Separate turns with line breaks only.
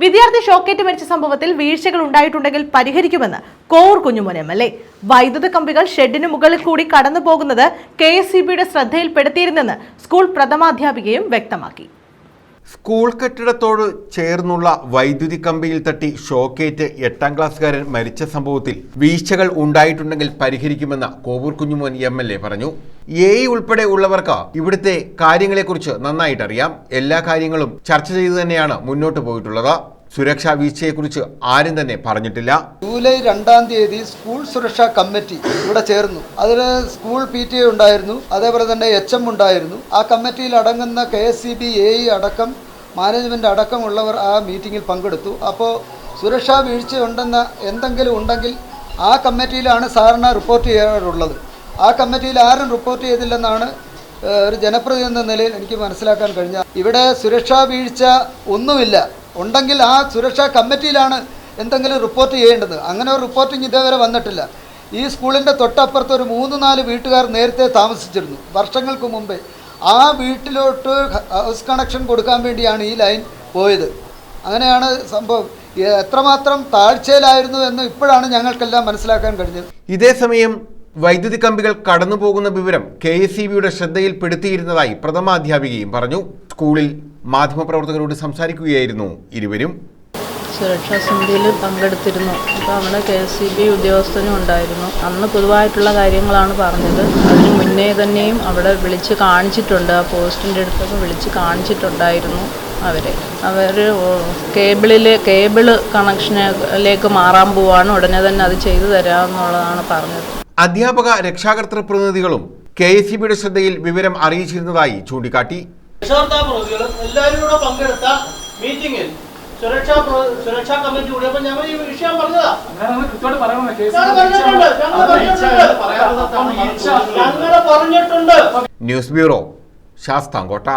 വിദ്യാർത്ഥി ഷോക്കേറ്റ് മരിച്ച സംഭവത്തിൽ വീഴ്ചകൾ ഉണ്ടായിട്ടുണ്ടെങ്കിൽ പരിഹരിക്കുമെന്ന് Kovoor Kunjumon M L A. വൈദ്യുത കമ്പികൾ ഷെഡിന് മുകളിൽ കൂടി കടന്നു പോകുന്നത് കെ എസ് സി ബിയുടെ ശ്രദ്ധയിൽപ്പെടുത്തിയിരുന്നെന്ന് സ്കൂൾ പ്രഥമാധ്യാപികയും വ്യക്തമാക്കി.
സ്കൂൾ കെട്ടിടത്തോട് ചേർന്നുള്ള വൈദ്യുതി കമ്പിയിൽ തട്ടി ഷോക്കേറ്റ് എട്ടാം ക്ലാസ്സുകാരൻ മരിച്ച സംഭവത്തിൽ വീഴ്ചകൾ ഉണ്ടായിട്ടുണ്ടെങ്കിൽ പരിഹരിക്കുമെന്ന് Kovoor Kunjumon M L A പറഞ്ഞു. എ ഉൾപ്പെടെ ഉള്ളവർക്ക് ഇവിടുത്തെ കാര്യങ്ങളെക്കുറിച്ച് നന്നായിട്ടറിയാം. എല്ലാ കാര്യങ്ങളും ചർച്ച ചെയ്തു തന്നെയാണ് മുന്നോട്ട് പോയിട്ടുള്ളത്. സുരക്ഷാ വീഴ്ചയെക്കുറിച്ച് ആരും തന്നെ പറഞ്ഞിട്ടില്ല.
ജൂലൈ രണ്ടാം തീയതി സ്കൂൾ സുരക്ഷാ കമ്മിറ്റി ഇവിടെ ചേർന്നു. അതിന് സ്കൂൾ പി ടി എ ഉണ്ടായിരുന്നു. അതേപോലെ തന്നെ എച്ച് എം ഉണ്ടായിരുന്നു. ആ കമ്മിറ്റിയിൽ അടങ്ങുന്ന K S C B A അടക്കം മാനേജ്മെന്റ് അടക്കമുള്ളവർ ആ മീറ്റിങ്ങിൽ പങ്കെടുത്തു. അപ്പോൾ സുരക്ഷാ വീഴ്ച ഉണ്ടെന്ന എന്തെങ്കിലും ഉണ്ടെങ്കിൽ ആ കമ്മിറ്റിയിലാണ് സാറിന് റിപ്പോർട്ട് ചെയ്യാറുള്ളത്. ആ കമ്മിറ്റിയിൽ ആരും റിപ്പോർട്ട് ചെയ്തില്ലെന്നാണ് ഒരു ജനപ്രതിനിധി എന്ന നിലയിൽ എനിക്ക് മനസ്സിലാക്കാൻ കഴിഞ്ഞ ഇവിടെ സുരക്ഷാ വീഴ്ച ഒന്നുമില്ല. ഉണ്ടെങ്കിൽ ആ സുരക്ഷാ കമ്മിറ്റിയിലാണ് എന്തെങ്കിലും റിപ്പോർട്ട് ചെയ്യേണ്ടത്. അങ്ങനെ ഒരു റിപ്പോർട്ടിങ് ഇതേവരെ വന്നിട്ടില്ല. ഈ സ്കൂളിന്റെ തൊട്ടപ്പുറത്ത് ഒരു മൂന്ന് നാല് വീട്ടുകാർ നേരത്തെ താമസിച്ചിരുന്നു. വർഷങ്ങൾക്ക് മുമ്പേ. ആ വീട്ടിലോട്ട് ഹൗസ് കണക്ഷൻ കൊടുക്കാൻ വേണ്ടിയാണ് ഈ ലൈൻ പോയത്. അങ്ങനെയാണ് സംഭവം. എത്രമാത്രം താഴ്ചയിലായിരുന്നു എന്ന് ഇപ്പോഴാണ് ഞങ്ങൾക്കെല്ലാം മനസ്സിലാക്കാൻ കഴിഞ്ഞത്.
ഇതേസമയം വൈദ്യുതി കമ്പികൾ കടന്നുപോകുന്ന വിവരം കെ എസ് ഇ ബിയുടെ ശ്രദ്ധയിൽപ്പെടുത്തിയിരുന്നതായി പ്രഥമാധ്യാപികയും പറഞ്ഞു. സ്കൂളിൽ മാധ്യമപ്രവർത്തകരോട് സംസാരിക്കുകയായിരുന്നു ഇരുവരും.
സുരക്ഷാ സമിതിയിൽ പങ്കെടുത്തിരുന്നു. അപ്പോൾ അവിടെ കെ എസ് സി ബി ഉദ്യോഗസ്ഥനും ഉണ്ടായിരുന്നു. അന്ന് പൊതുവായിട്ടുള്ള കാര്യങ്ങളാണ് പറഞ്ഞത്. അതിന് മുന്നേ തന്നെയും അവിടെ വിളിച്ച് കാണിച്ചിട്ടുണ്ട്. ആ പോസ്റ്റിന്റെ അടുത്തൊക്കെ വിളിച്ച് കാണിച്ചിട്ടുണ്ടായിരുന്നു. അവരെ. അവർ കേബിളിൽ കേബിൾ കണക്ഷനിലേക്ക് മാറാൻ പോവാണ്. ഉടനെ തന്നെ അത് ചെയ്തു തരാമെന്നുള്ളതാണ് പറഞ്ഞത്.
അധ്യാപക രക്ഷാകർത്തൃ പ്രതിനിധികളും കെ എസ് സി ബിയുടെ ശ്രദ്ധയിൽ വിവരം അറിയിച്ചിരുന്നതായി ചൂണ്ടിക്കാട്ടി.
രക്ഷകർത്താ പ്രതിനിധികളും എല്ലാവരും കൂടെ പങ്കെടുത്ത മീറ്റിംഗിൽ സുരക്ഷാ സുരക്ഷാ കമ്മിറ്റി കൂടിയപ്പോൾ ഞങ്ങൾ ഈ വിഷയം പറഞ്ഞതാ. ഞങ്ങൾ പറഞ്ഞിട്ടുണ്ട്.
News bureau Sasthamkotta.